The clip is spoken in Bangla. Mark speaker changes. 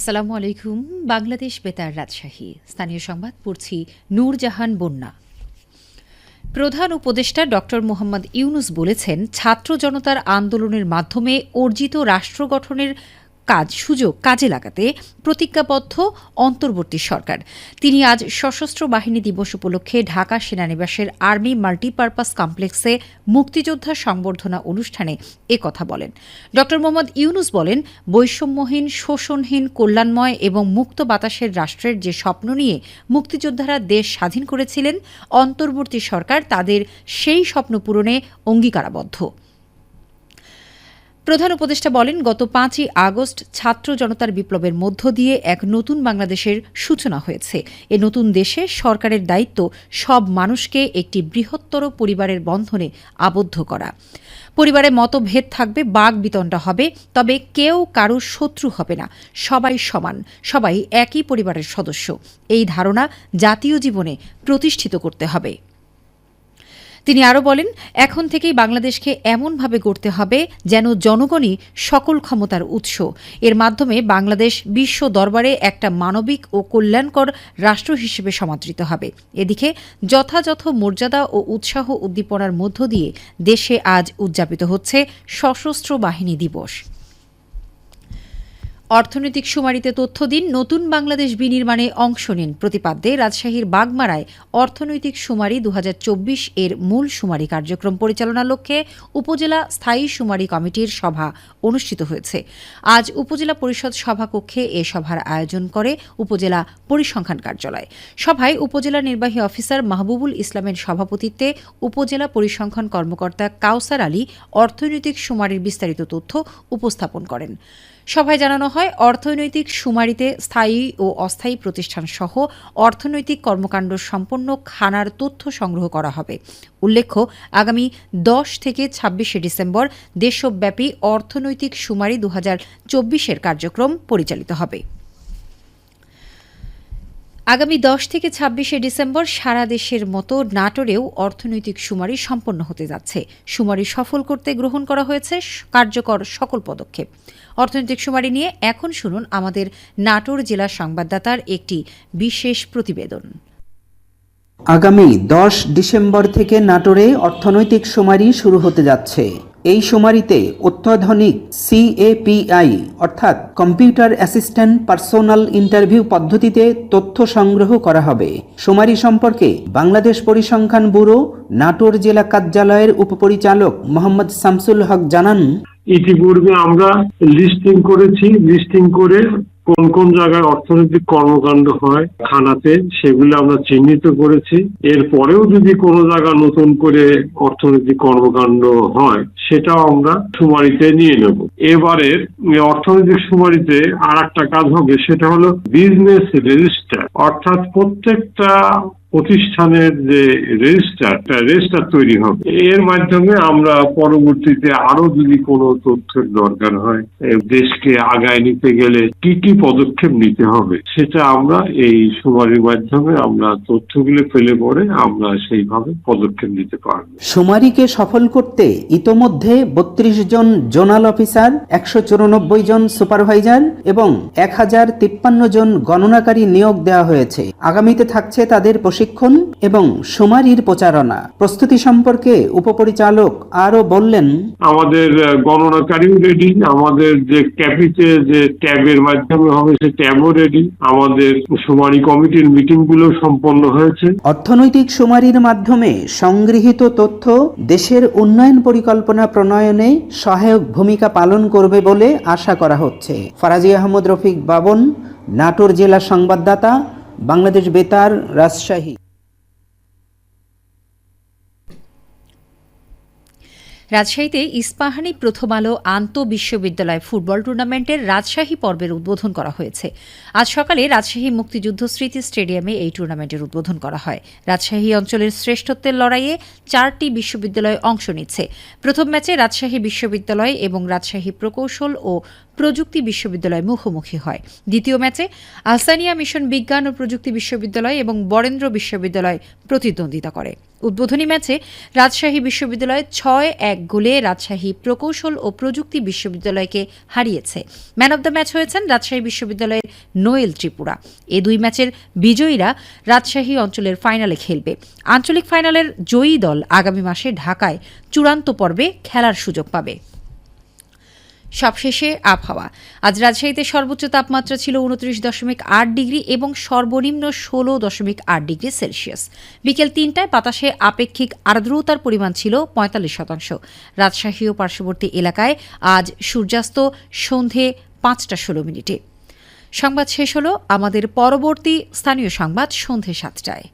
Speaker 1: আসসালামু আলাইকুম। বাংলাদেশ বেতার রাজশাহী। স্থানীয় সংবাদ, পড়ছি নূরজাহান বন্যা। প্রধান উপদেষ্টা ডক্টর মোহাম্মদ ইউনুস বলেছেন, ছাত্র জনতার আন্দোলনের মাধ্যমে অর্জিত রাষ্ট্র গঠনের কাজ সুযোগ কাজে লাগাতে প্রতিজ্ঞাবদ্ধ অন্তর্বর্তী সরকার। তিনি আজ সশস্ত্র বাহিনী দিবস উপলক্ষে ঢাকা সেনানিবাসের আর্মি মাল্টিপারপাস কমপ্লেক্সে মুক্তিযোদ্ধা সংবর্ধনা অনুষ্ঠানে কথা বলেন। ড. মোহাম্মদ ইউনুস বলেন, বৈষম্যহীন, শোষণহীন, কল্যাণময় এবং মুক্ত বাতাসের রাষ্ট্রের যে স্বপ্ন নিয়ে মুক্তিযোদ্ধারা দেশ স্বাধীন করেছিলেন, অন্তর্বর্তী সরকার তাদের সেই স্বপ্ন পূরণে অঙ্গীকারাবদ্ধ। প্রধান উপদেষ্টা বলেন, গত পাঁচই আগস্ট ছাত্র জনতার বিপ্লবের মধ্য দিয়ে এক নতুন বাংলাদেশের সূচনা হয়েছে। এ নতুন দেশে সরকারের দায়িত্ব সব মানুষকে একটি বৃহত্তর পরিবারের বন্ধনে আবদ্ধ করা। পরিবারে মতভেদ থাকবে বাঘ বিতণ্ডা হবে, তবে কেউ কারও শত্রু হবে না। সবাই সমান, সবাই একই পরিবারের সদস্য। এই ধারণা জাতীয় জীবনে প্রতিষ্ঠিত করতে হবে। তিনি আরও বলেন, এখন থেকেই বাংলাদেশকে এমনভাবে গড়তে হবে যেন জনগণই সকল ক্ষমতার উৎস। এর মাধ্যমে বাংলাদেশ বিশ্ব দরবারে একটা মানবিক ও কল্যাণকর রাষ্ট্র হিসেবে সমাদৃত হবে। এদিকে যথাযথ মর্যাদা ও উৎসাহ উদ্দীপনার মধ্য দিয়ে দেশে আজ উদযাপিত হচ্ছে সশস্ত্র বাহিনী দিবস। অর্থনৈতিক শুমারিতে তথ্য দিন, নতুন বাংলাদেশ বিনির্মাণে অংশ নিন। প্রতিপাদ্যে রাজশাহীর বাগমারায় অর্থনৈতিক শুমারি দু এর মূল শুমারি কার্যক্রম পরিচালনার লক্ষ্যে উপজেলা স্থায়ী শুমারি কমিটির সভা অনুষ্ঠিত হয়েছে। আজ উপজেলা পরিষদ সভাকক্ষে এ সভার আয়োজন করে উপজেলা পরিসংখ্যান কার্যালয়। সভায় উপজেলা নির্বাহী অফিসার মাহবুবুল ইসলামের সভাপতিত্বে উপজেলা পরিসংখ্যান কর্মকর্তা কাউসার আলী অর্থনৈতিক শুমারির বিস্তারিত তথ্য উপস্থাপন করেন। সভায় জানানো হয় অর্থনৈতিক শুমারিতে স্থায়ী ও অস্থায়ী প্রতিষ্ঠান সহ অর্থনৈতিক কর্মকাণ্ড সম্পন্ন খানার তথ্য সংগ্রহ করা হবে। উল্লেখ্য, আগামী দশ থেকে ছাব্বিশে ডিসেম্বর দেশব্যাপী অর্থনৈতিক শুমারি দু হাজার কার্যক্রম পরিচালিত হবে। আগামী দশ থেকে ছাব্বিশে ডিসেম্বর সারা দেশের মতো নাটোরেও অর্থনৈতিক শুমারি সম্পন্ন হতে যাচ্ছে। শুমারি সফল করতে গ্রহণ করা হয়েছে কার্যকর সকল পদক্ষেপ। অর্থনৈতিক শুমারি নিয়ে এখন শুনুন আমাদের নাটোর জেলা সংবাদদাতার একটি বিশেষ প্রতিবেদন।
Speaker 2: আগামী দশ ডিসেম্বর থেকে নাটোরে অর্থনৈতিক শুমারি শুরু হতে যাচ্ছে। এই শুমারিতে অত্যাধুনিক সিএপিআই অর্থাৎ কম্পিউটার অ্যাসিস্ট্যান্ট পার্সোনাল ইন্টারভিউ পদ্ধতিতে তথ্য সংগ্রহ করা হবে। শুমারি সম্পর্কে বাংলাদেশ পরিসংখ্যান ব্যুরো, নাটোর জেলা কার্যালয়ের উপপরিচালক মোহাম্মদ শামসুল হক জানান,
Speaker 3: ইতিপূর্বে আমরা লিস্টিং করেছি। লিস্টিং করে কোন কোন জায়গায় অর্থনৈতিক কর্মকাণ্ড হয় থানাতে সেগুলো আমরা চিহ্নিত করেছি। এরপরেও যদি কোনো জায়গা নতুন করে অর্থনৈতিক কর্মকাণ্ড হয়, সেটাও আমরা সুমারিতে নিয়ে নেব। এবারে অর্থনৈতিক সুমারিতে আর একটা কাজ হবে, সেটা হলো বিজনেস রেজিস্টার অর্থাৎ প্রত্যেকটা প্রতিষ্ঠানের যে রেজিস্টার রেজিস্টার তৈরি হবে। এর মাধ্যমে আমরা পরবর্তীতে আরও যদি কোনো তথ্যের দরকার হয় দেশকে আগায় নিতে গেলে কি কি পদক্ষেপ নিতে হবে, সেটা আমরা এই সুমারির মাধ্যমে আমরা তথ্যগুলো পেলে পরে আমরা সেইভাবে পদক্ষেপ নিতে পারব।
Speaker 2: সুমারিকে সফল করতে ইতোমধ্যে বত্রিশ জন জোনাল অফিসার, একশো চুরানব্বই জন সুপারভাইজার এবং এক হাজার তিপ্পান্ন জন গণনাকারী নিয়োগ দেওয়া হয়েছে। আগামীতে থাকছে তাদের প্রশিক্ষণ এবং শুমারির প্রচারণা। প্রস্তুতি সম্পর্কে উপপরিচালক আরও বললেন
Speaker 3: আমাদের আহ, গণনাকারীও রেডি আমাদের যে ক্যাপিতে যে ট্যাবের মাধ্যমে হবে সে ট্যাবও রেডি আমাদের শুমারি কমিটির মিটিংগুলো সম্পন্ন হয়েছে।
Speaker 2: অর্থনৈতিক শুমারির মাধ্যমে সংগৃহীত তথ্য দেশের উন্নয়ন পরিকল্পনা প্রণয়নে সহায়ক ভূমিকা পালন করবে বলে আশা করা হচ্ছে। ফারাজি আহমদ রফিক বাবন নাটোর জেলা সংবাদদাতা বাংলাদেশ বেতার রাজশাহী।
Speaker 1: রাজশাহীতে ইস্পাহানি প্রথম আলো আন্ত বিশ্ববিদ্যালয় ফুটবল টুর্নামেন্টের রাজশাহী পর্বের উদ্বোধন করা হয়েছে। আজ সকালে রাজশাহী মুক্তিযুদ্ধ স্মৃতি স্টেডিয়ামে এই টুর্নামেন্টের উদ্বোধন করা হয়। রাজশাহী অঞ্চলের শ্রেষ্ঠত্বের লড়াইয়ে চারটি বিশ্ববিদ্যালয় অংশ নিচ্ছে। প্রথম ম্যাচে রাজশাহী বিশ্ববিদ্যালয় এবং রাজশাহী প্রকৌশল ও প্রযুক্তি বিশ্ববিদ্যালয় মুখোমুখি হয়। দ্বিতীয় ম্যাচে আহসানিয়া মিশন বিজ্ঞান ও প্রযুক্তি বিশ্ববিদ্যালয় এবং বরেন্দ্র বিশ্ববিদ্যালয় প্রতিদ্বন্দ্বিতা করে। উদ্বোধনী ম্যাচে রাজশাহী বিশ্ববিদ্যালয় ছয় এক গোলে রাজশাহী প্রকৌশল ও প্রযুক্তি বিশ্ববিদ্যালয়কে হারিয়েছে। ম্যান অব দ্য ম্যাচ হয়েছেন রাজশাহী বিশ্ববিদ্যালয়ের নোয়েল ত্রিপুরা। এ দুই ম্যাচের বিজয়ীরা রাজশাহী অঞ্চলের ফাইনালে খেলবে। আঞ্চলিক ফাইনালের জয়ী দল আগামী মাসে ঢাকায় চূড়ান্ত পর্বে খেলার সুযোগ পাবে। সবশেষে আবহাওয়া। আজ রাজশাহীতে সর্বোচ্চ তাপমাত্রা ছিল উনত্রিশ দশমিক আট ডিগ্রি এবং সর্বনিম্ন ষোলো দশমিক আট ডিগ্রি সেলসিয়াস। বিকেল তিনটায় বাতাসে আপেক্ষিক আর্দ্রতার পরিমাণ ছিল পঁয়তাল্লিশ শতাংশ। রাজশাহী ও পার্শ্ববর্তী এলাকায় আজ সূর্যাস্ত সন্ধে পাঁচটা ষোলো মিনিটে। সংবাদ শেষ হলো আমাদের পরবর্তী স্থানীয় সংবাদ সন্ধে সাতটায়।